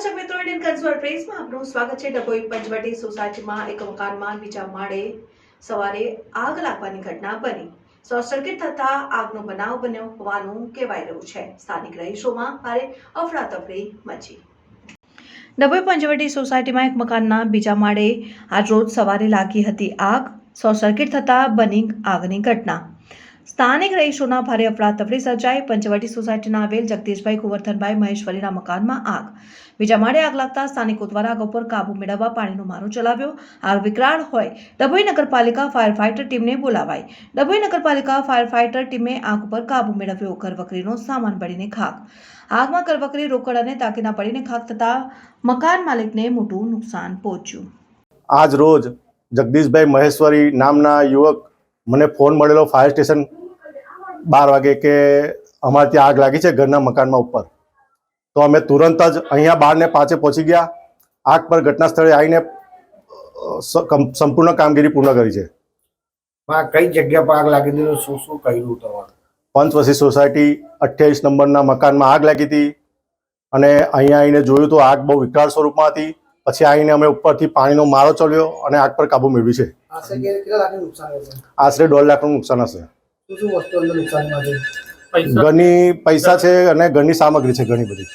નમસ્કાર પ્રેસમાં આપનું સ્વાગત છે. ડભોઈ પંચવટી સોસાયટીમાં એક મકાનમાં બીજા માળે સવારે આગ લાગવાની ઘટના બની. શોર્ટ સર્કિટ થતા આગનો બનાવ બન્યો હોવાનું કહેવાય રહ્યું છે. સ્થાનિક રહીશોમાં ભારે અફરાતફરી મચી. ડભોઈ પંચવટી સોસાયટીમાં એક મકાનના બીજા માળે આજરોજ સવારે લાગી હતી આગ. શોર્ટ સર્કિટ થતા બની આગની ઘટના. સ્થાનિક રહીશોના ભારે અફરાતફરી સર્જાઈ. પંચવટી સોસાયટીના આવેલ જગદીશભાઈ કુંવરથનભાઈ મહેશ્વરીના મકાનમાં આગ. બીજા માળે આગ લાગતા સ્થાનિકો દ્વારા આગ ઉપર કાબુ મેળવવા પાણીનો મારો ચલાવ્યો. આગ વિકરાળ હોય ડભોઈ નગરપાલિકા ફાયર ફાઇટર ટીમને બોલાવાઈ. ડભોઈ નગરપાલિકા ફાયર ફાઇટર ટીમે આગ ઉપર કાબુ મેળવ્યો કરવકરીનો સામાન બળીને ખાક. આગમાં કરવકરી રોકડ અને તાકીના પડીને ખાક થતા મકાન માલિકને મોટું નુકસાન પહોંચ્યું. આજ રોજ જગદીશભાઈ મહેશ્વરી નામના યુવક મને ફોન મળેલો ફાયર સ્ટેશન બાર વાગે કે અમારે ત્યાં આગ લાગી છે ઘરના મકાનમાં ઉપર. તો અમે તુરંત જ અહીંયા બહારને પાંચે પહોંચી ગયા. આગ પર ઘટના સ્થળે આવીને સંપૂર્ણ કામગીરી પૂર્ણ કરી છે. કઈ જગ્યા પર આગ લાગી હતી શું શું કર્યું તમારું? પંચવસી સોસાયટી અઠ્યાવીસ નંબરના મકાનમાં આગ લાગી હતી. અને અહીંયા આવીને જોયું તો આગ બહુ વિકરાળ સ્વરૂપમાં હતી. પછી આવીને અમે ઉપરથી પાણીનો મારો ચલ્યો અને આગ પર કાબુ મેળવી છે. આશરે કે કેટલા લાખનું નુકસાન હશે આશરે દોઢ લાખનું નુકસાન હશે. ઘણી પૈસા છે અને ઘરની સામગ્રી છે ઘણી બધી.